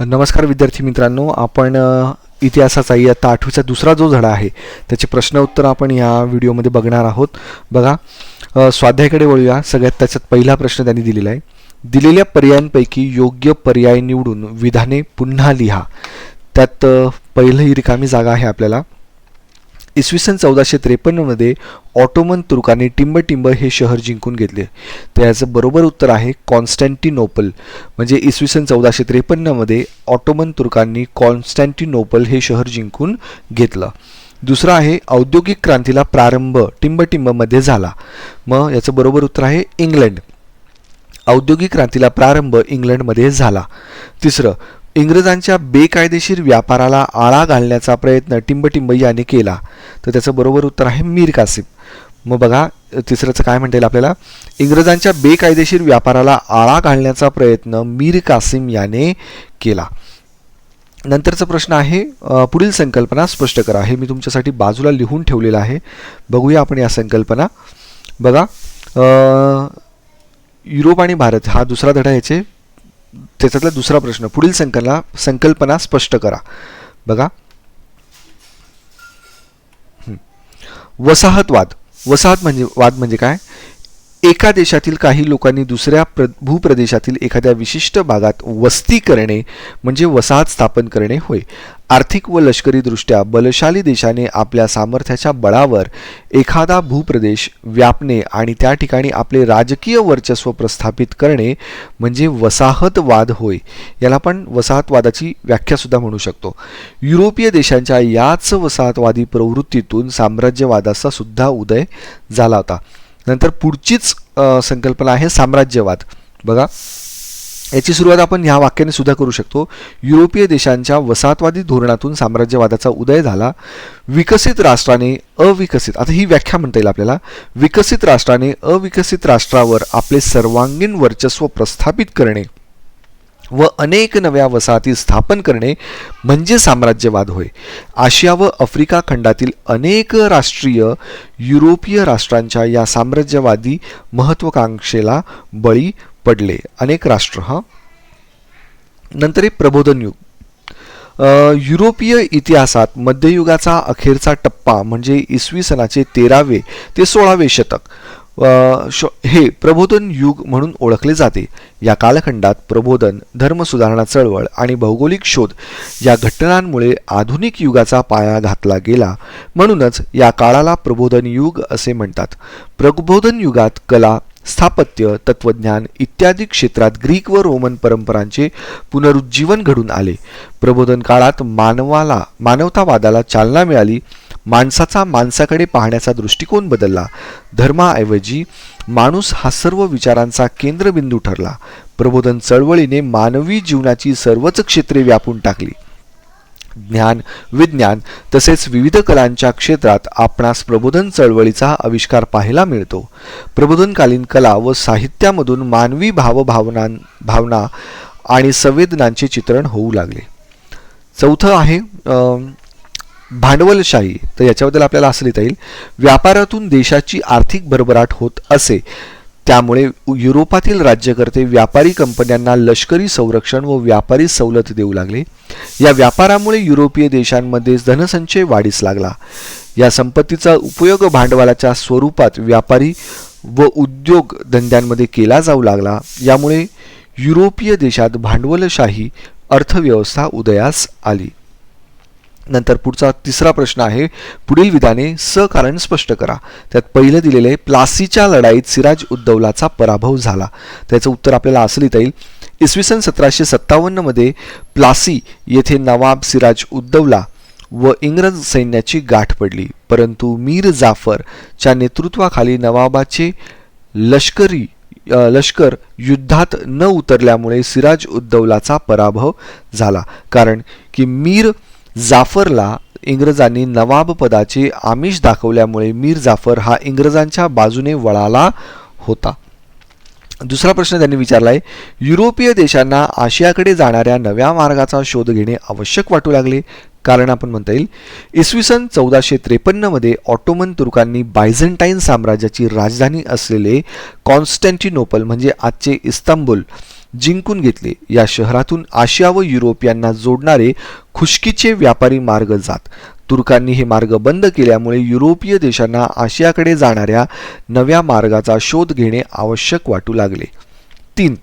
नमस्कार विद्यार्थी मित्रांनो आपण इतिहासाचा इयत्ता आठवीचा दुसरा जो धडा आहे त्याचे प्रश्न उत्तर आपण या व्हिडिओमध्ये बघणार आहोत. बघा स्वाध्यायाकडे वळूया. सगळ्यात त्याच्यात पहिला प्रश्न त्यांनी दिलेला आहे. दिलेल्या पर्यायांपैकी योग्य पर्याय निवडून विधाने पुन्हा लिहा. त्यात पहिली रिकामी जागा आहे आपल्याला. इसवी सन चौदाशे त्रेपन्नमध्ये ऑटोमन तुर्कांनी टिंबटिंब हे शहर जिंकून घेतले. तर याचं बरोबर उत्तर आहे कॉन्स्टँटिनोपल. म्हणजे इसवी सन चौदाशे त्रेपन्नमध्ये ऑटोमन तुर्कांनी कॉन्स्टँटिनोपल हे शहर जिंकून घेतलं. दुसरं आहे औद्योगिक क्रांतीला प्रारंभ टिंबटिंबमध्ये झाला. मग याचं बरोबर उत्तर आहे इंग्लंड. औद्योगिक क्रांतीला प्रारंभ इंग्लंडमध्ये झाला. तिसरं इंग्रजांच्या बेकायदेशीर व्यापाराला आळा घालण्याचा प्रयत्न टिंबटिंब याने केला. तर त्याचं बरोबर उत्तर आहे मीर कासिम. मग बघा तिसरंचं काय म्हणता येईल आपल्याला? इंग्रजांच्या बेकायदेशीर व्यापाराला आळा घालण्याचा प्रयत्न मीर कासिम याने केला. नंतरचा प्रश्न आहे पुढील संकल्पना स्पष्ट करा. हे मी तुमच्यासाठी बाजूला लिहून ठेवलेलं आहे. बघूया आपण या संकल्पना. बघा युरोप आणि भारत हा दुसरा धडा याचे त्याच्यातला दुसरा प्रश्न पुढील संकल्पना संकल्पना स्पष्ट करा. बघा. वसाहतवाद. वसाहत म्हणजे वाद म्हणजे काय? एका देशातील काही लोकांनी दुसऱ्या प्र भूप्रदेशातील एखाद्या विशिष्ट भागात वस्ती करणे म्हणजे वसाहत स्थापन करणे होय. आर्थिक व लष्करीदृष्ट्या बलशाली देशाने आपल्या सामर्थ्याच्या बळावर एखादा भूप्रदेश व्यापणे आणि त्या ठिकाणी आपले राजकीय वर्चस्व प्रस्थापित करणे म्हणजे वसाहतवाद होय. याला आपण वसाहतवादाची व्याख्यासुद्धा म्हणू शकतो. युरोपीय देशांच्या याच वसाहतवादी प्रवृत्तीतून साम्राज्यवादाचा सुद्धा उदय झाला होता. नंतर पुढचीच संकल्पना आहे साम्राज्यवाद. बघा याची सुरुवात आपण ह्या वाक्याने सुद्धा करू शकतो. युरोपीय देशांच्या वसाहतवादी धोरणातून साम्राज्यवादाचा उदय झाला. विकसित राष्ट्राने अविकसित आता ही व्याख्या म्हणता येईल आपल्याला. विकसित राष्ट्राने अविकसित राष्ट्रावर आपले सर्वांगीण वर्चस्व प्रस्थापित करणे व अनेक नव्या वसाहती स्थापन करणे म्हणजे साम्राज्यवाद होय. आशिया व आफ्रिका खंडातील अनेक राष्ट्रीय युरोपीय राष्ट्रांच्या या साम्राज्यवादी महत्वाकांक्षेला बळी पडले. अनेक राष्ट्र हा. नंतर हे प्रबोधन युग. युरोपीय इतिहासात मध्ययुगाचा अखेरचा टप्पा म्हणजे इसवी सनाचे तेरावे ते सोळावे शतक. हे प्रबोधन युग म्हणून ओळखले जाते. या कालखंडात प्रबोधन धर्मसुधारणा चळवळ आणि भौगोलिक शोध या घटनांमुळे आधुनिक युगाचा पाया घातला गेला. म्हणूनच या काळाला प्रबोधन युग असे म्हणतात. प्रबोधन युगात कला स्थापत्य तत्वज्ञान इत्यादी क्षेत्रात ग्रीक व रोमन परंपरांचे पुनरुज्जीवन घडून आले. प्रबोधन काळात मानवाला मानवतावादाला चालना मिळाली. माणसाचा माणसाकडे पाहण्याचा दृष्टिकोन बदलला. धर्माऐवजी माणूस हा सर्व विचारांचा केंद्रबिंदू ठरला. प्रबोधन चळवळीने मानवी जीवनाची सर्वच क्षेत्रे व्यापून टाकली. ज्ञान विज्ञान तसेच विविध कलांच्या क्षेत्रात आपणास प्रबोधन चळवळीचा आविष्कार पाहायला मिळतो. प्रबोधनकालीन कला व साहित्यामधून मानवी भावभावना भावना आणि संवेदनांचे चित्रण होऊ लागले. चौथं आहे भांडवलशाही तर याच्याबद्दल आपल्याला असं लिहिता येईल व्यापारातून देशाची आर्थिक भरभराट होत असे त्यामुळे युरोपातील राज्यकर्ते व्यापारी कंपन्यांना लष्करी संरक्षण व व्यापारी सवलत देऊ लागले. या व्यापारामुळे युरोपीय देशांमध्ये धनसंचय वाढीस लागला. या संपत्तीचा उपयोग भांडवलाच्या स्वरूपात व्यापारी व उद्योग धंद्यांमध्ये केला जाऊ लागला. यामुळे युरोपीय देशात भांडवलशाही अर्थव्यवस्था उदयास आली. नंतर पुढचा तिसरा प्रश्न आहे पुढील विधाने सकारण स्पष्ट करा. त्यात पहिलं दिलेलं आहे प्लासीच्या लढाईत सिराज उद्दौलाचा पराभव झाला. त्याचं उत्तर आपल्याला असं लिहिता येईल इसवी सन सतराशे सत्तावन्नमध्ये प्लासी येथे नवाब सिराज उद्दौला व इंग्रज सैन्याची गाठ पडली. परंतु मीर जाफरच्या नेतृत्वाखाली नवाबाचे लष्करी लष्कर युद्धात न उतरल्यामुळे सिराज उद्दौलाचा पराभव झाला. कारण की मीर जाफरला इंग्रजांनी नवाब पदाचे आमिष दाखवल्यामुळे मीर जाफर हा इंग्रजांच्या बाजूने वळाला होता. दुसरा प्रश्न त्यांनी विचारला आहे युरोपीय देशांना आशियाकडे जाणाऱ्या नव्या मार्गाचा शोध घेणे आवश्यक वाटू लागले? कारण आपण म्हणता येईल इसवी सन चौदाशे त्रेपन्नमध्ये ऑटोमन तुर्कांनी बायझंटाईन साम्राज्याची राजधानी असलेले कॉन्स्टँटिनोपल म्हणजे आजचे इस्तांबुल जिंकून घेतले. या शहरातून आशिया व युरोप यांना जोडणारे खुशकीचे व्यापारी मार्ग जात. तुर्कांनी हे मार्ग बंद केल्यामुळे युरोपीय देशांना आशियाकडे जाणाऱ्या नव्या मार्गाचा शोध घेणे आवश्यक वाटू लागले. तीन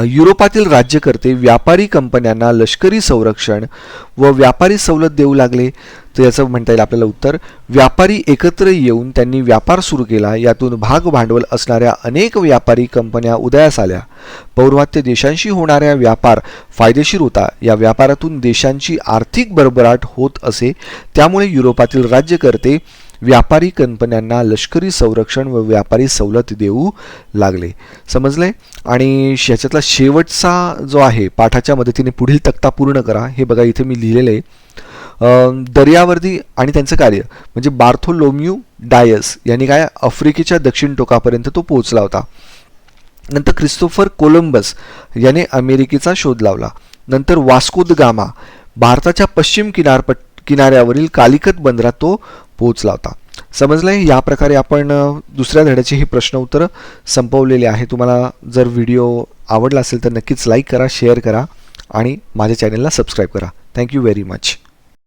युरोपातील राज्यकर्ते व्यापारी कंपन्यांना लष्करी संरक्षण व व्यापारी सवलत देऊ लागले. तर याचं म्हणता येईल आपल्याला उत्तर. व्यापारी एकत्र येऊन त्यांनी व्यापार सुरू केला. यातून भाग भांडवल असणाऱ्या अनेक व्यापारी कंपन्या उदयास आल्या. पौर्वात्य देशांशी होणाऱ्या व्यापार फायदेशीर होता. या व्यापारातून देशांची आर्थिक भरभराट होत असे. त्यामुळे युरोपातील राज्यकर्ते व्यापारी कंपन्यांना लष्करी संरक्षण व व्यापारी सवलत देऊ लागले. समजले आणि ह्याच्यातला शेवटचा जो आहे पाठाच्या मदतीने पुढील तक्ता पूर्ण करा. हे बघा इथे मी लिहिलेलं आहे दर्यावर्दी आणि त्यांचं कार्य म्हणजे बार्थोलोम्यू डायस यांनी काय आफ्रिकेच्या दक्षिण टोकापर्यंत तो पोहोचला होता. नंतर क्रिस्तोफर कोलंबस याने अमेरिकेचा शोध लावला. नंतर वास्को द गामा भारताच्या पश्चिम किनारपट किनाऱ्यावरील कालिकत बंदरात तो पोहोचला होता समजलंय? या प्रकारे आपण दुसऱ्या धड्याचे हे प्रश्न उत्तरं संपवलेले आहे तुम्हाला जर व्हिडिओ आवडला असेल तर नक्कीच लाईक करा शेअर करा आणि माझ्या चॅनलला सबस्क्राईब करा. Thank you very much